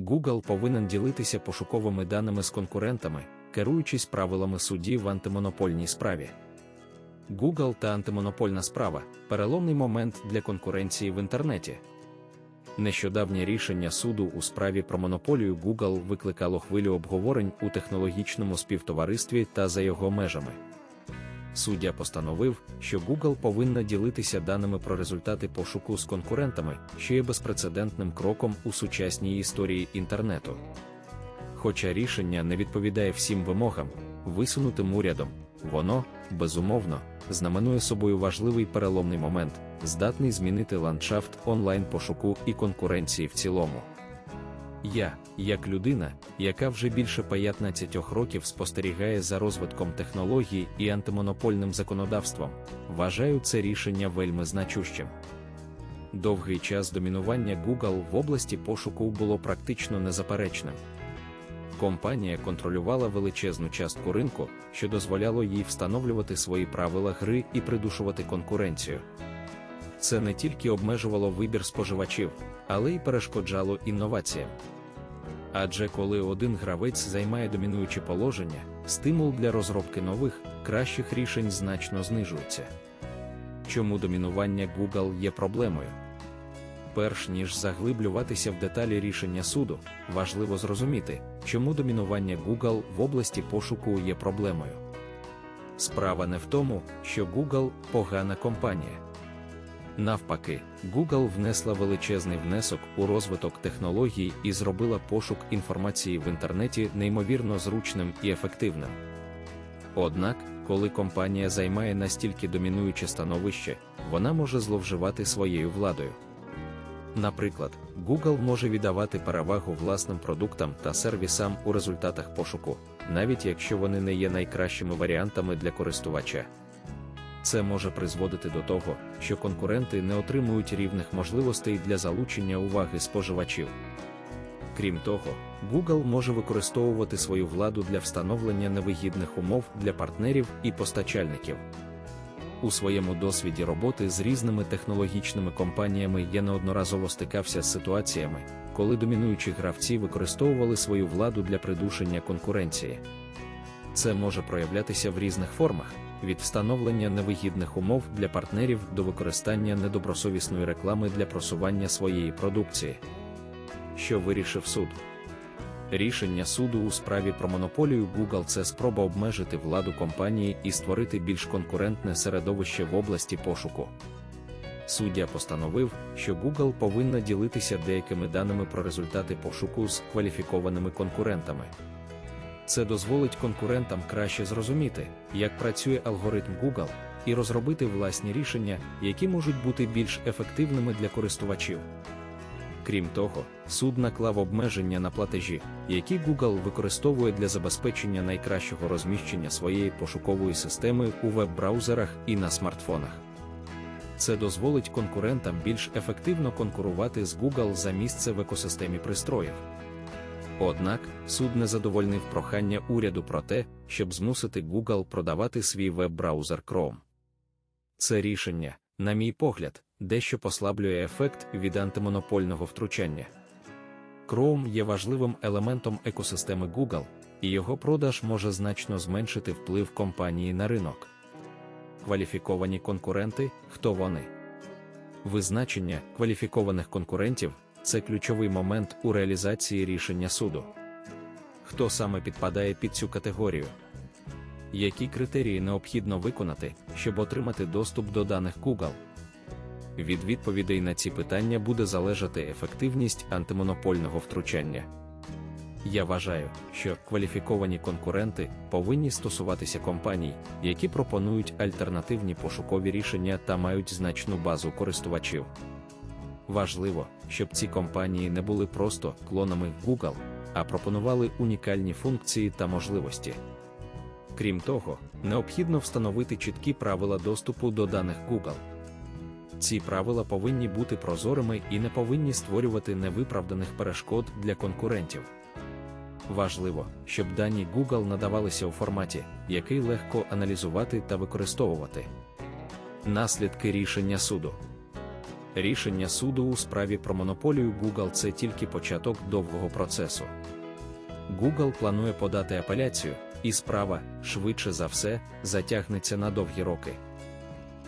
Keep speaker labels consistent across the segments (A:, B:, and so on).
A: Google повинен ділитися пошуковими даними з конкурентами, керуючись правилами судді в антимонопольній справі. Google та антимонопольна справа переломний момент для конкуренції в інтернеті. Нещодавнє рішення суду у справі про монополію Google викликало хвилю обговорень у технологічному співтоваристві та за його межами. Суддя постановив, що Google повинна ділитися даними про результати пошуку з конкурентами, що є безпрецедентним кроком у сучасній історії інтернету. Хоча рішення не відповідає всім вимогам, висунутим урядом, воно, безумовно, знаменує собою важливий переломний момент, здатний змінити ландшафт онлайн-пошуку і конкуренції в цілому. Я, як людина, яка вже більше 15 років спостерігає за розвитком технологій і антимонопольним законодавством, вважаю це рішення вельми значущим. Довгий час домінування Google в області пошуку було практично незаперечним. Компанія контролювала величезну частку ринку, що дозволяло їй встановлювати свої правила гри і придушувати конкуренцію. Це не тільки обмежувало вибір споживачів, але й перешкоджало інноваціям. Адже коли один гравець займає домінуюче положення, стимул для розробки нових, кращих рішень значно знижується. Чому домінування Google є проблемою? Перш ніж заглиблюватися в деталі рішення суду, важливо зрозуміти, чому домінування Google в області пошуку є проблемою. Справа не в тому, що Google погана компанія. Навпаки, Google внесла величезний внесок у розвиток технологій і зробила пошук інформації в інтернеті неймовірно зручним і ефективним. Однак, коли компанія займає настільки домінуюче становище, вона може зловживати своєю владою. Наприклад, Google може віддавати перевагу власним продуктам та сервісам у результатах пошуку, навіть якщо вони не є найкращими варіантами для користувача. Це може призводити до того, що конкуренти не отримують рівних можливостей для залучення уваги споживачів. Крім того, Google може використовувати свою владу для встановлення невигідних умов для партнерів і постачальників. У своєму досвіді роботи з різними технологічними компаніями я неодноразово стикався з ситуаціями, коли домінуючі гравці використовували свою владу для придушення конкуренції. Це може проявлятися в різних формах від встановлення невигідних умов для партнерів до використання недобросовісної реклами для просування своєї продукції. Що вирішив суд? Рішення суду у справі про монополію Google це спроба обмежити владу компанії і створити більш конкурентне середовище в області пошуку. Суддя постановив, що Google повинна ділитися деякими даними про результати пошуку з кваліфікованими конкурентами. Це дозволить конкурентам краще зрозуміти, як працює алгоритм Google, і розробити власні рішення, які можуть бути більш ефективними для користувачів. Крім того, суд наклав обмеження на платежі, які Google використовує для забезпечення найкращого розміщення своєї пошукової системи у веб-браузерах і на смартфонах. Це дозволить конкурентам більш ефективно конкурувати з Google за місце в екосистемі пристроїв. Однак, суд не задовольнив прохання уряду про те, щоб змусити Google продавати свій веб-браузер Chrome. Це рішення, на мій погляд, дещо послаблює ефект від антимонопольного втручання. Chrome є важливим елементом екосистеми Google, і його продаж може значно зменшити вплив компанії на ринок. Кваліфіковані конкуренти хто вони? Визначення кваліфікованих конкурентів це ключовий момент у реалізації рішення суду. Хто саме підпадає під цю категорію? Які критерії необхідно виконати, щоб отримати доступ до даних Google? Від відповідей на ці питання буде залежати ефективність антимонопольного втручання. Я вважаю, що кваліфіковані конкуренти повинні стосуватися компаній, які пропонують альтернативні пошукові рішення та мають значну базу користувачів. Важливо, щоб ці компанії не були просто клонами Google, а пропонували унікальні функції та можливості. Крім того, необхідно встановити чіткі правила доступу до даних Google. Ці правила повинні бути прозорими і не повинні створювати невиправданих перешкод для конкурентів. Важливо, щоб дані Google надавалися у форматі, який легко аналізувати та використовувати. Наслідки рішення суду. Рішення суду у справі про монополію Google це тільки початок довгого процесу. Google планує подати апеляцію, і справа, швидше за все, затягнеться на довгі роки.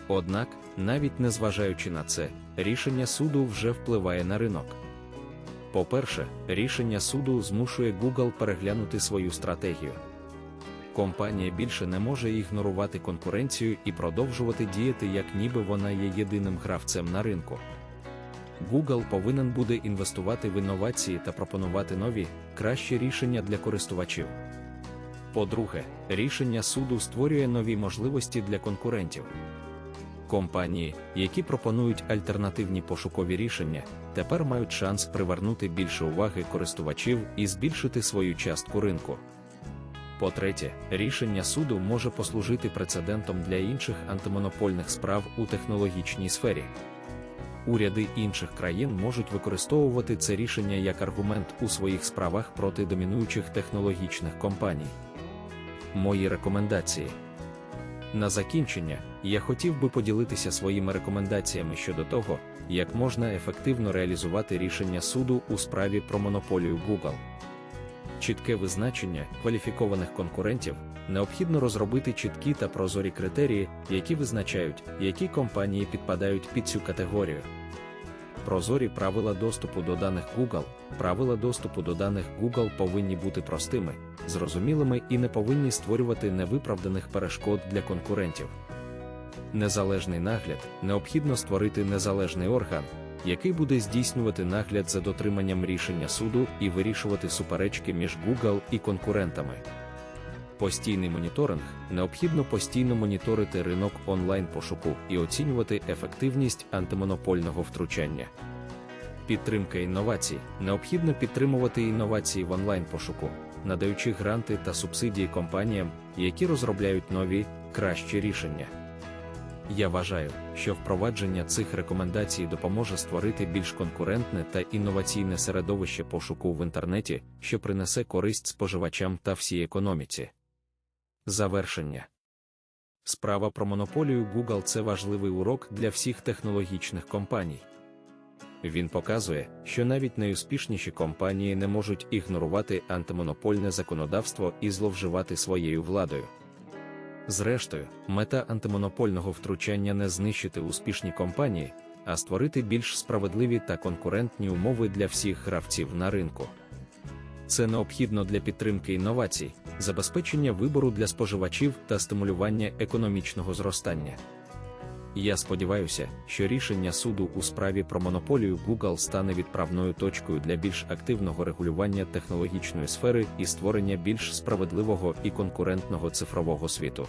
A: Однак, навіть незважаючи на це, рішення суду вже впливає на ринок. По-перше, рішення суду змушує Google переглянути свою стратегію. Компанія більше не може ігнорувати конкуренцію і продовжувати діяти, як ніби вона є єдиним гравцем на ринку. Google повинен буде інвестувати в інновації та пропонувати нові, кращі рішення для користувачів. По-друге, рішення суду створює нові можливості для конкурентів. Компанії, які пропонують альтернативні пошукові рішення, тепер мають шанс привернути більше уваги користувачів і збільшити свою частку ринку. По-третє, рішення суду може послужити прецедентом для інших антимонопольних справ у технологічній сфері. Уряди інших країн можуть використовувати це рішення як аргумент у своїх справах проти домінуючих технологічних компаній. Мої рекомендації. На закінчення, я хотів би поділитися своїми рекомендаціями щодо того, як можна ефективно реалізувати рішення суду у справі про монополію Google. Чітке визначення кваліфікованих конкурентів необхідно розробити чіткі та прозорі критерії, які визначають, які компанії підпадають під цю категорію. Прозорі правила доступу до даних Google. Правила доступу до даних Google повинні бути простими, зрозумілими і не повинні створювати невиправданих перешкод для конкурентів. Незалежний нагляд необхідно створити незалежний орган, який буде здійснювати нагляд за дотриманням рішення суду і вирішувати суперечки між Google і конкурентами. Постійний моніторинг необхідно постійно моніторити ринок онлайн-пошуку і оцінювати ефективність антимонопольного втручання. Підтримка інновацій необхідно підтримувати інновації в онлайн-пошуку, надаючи гранти та субсидії компаніям, які розробляють нові, кращі рішення. Я вважаю, що впровадження цих рекомендацій допоможе створити більш конкурентне та інноваційне середовище пошуку в інтернеті, що принесе користь споживачам та всій економіці. Завершення справа про монополію Google це важливий урок для всіх технологічних компаній. Він показує, що навіть найуспішніші компанії не можуть ігнорувати антимонопольне законодавство і зловживати своєю владою. Зрештою, мета антимонопольного втручання не знищити успішні компанії, а створити більш справедливі та конкурентні умови для всіх гравців на ринку. Це необхідно для підтримки інновацій, забезпечення вибору для споживачів та стимулювання економічного зростання. Я сподіваюся, що рішення суду у справі про монополію Google стане відправною точкою для більш активного регулювання технологічної сфери і створення більш справедливого і конкурентного цифрового світу.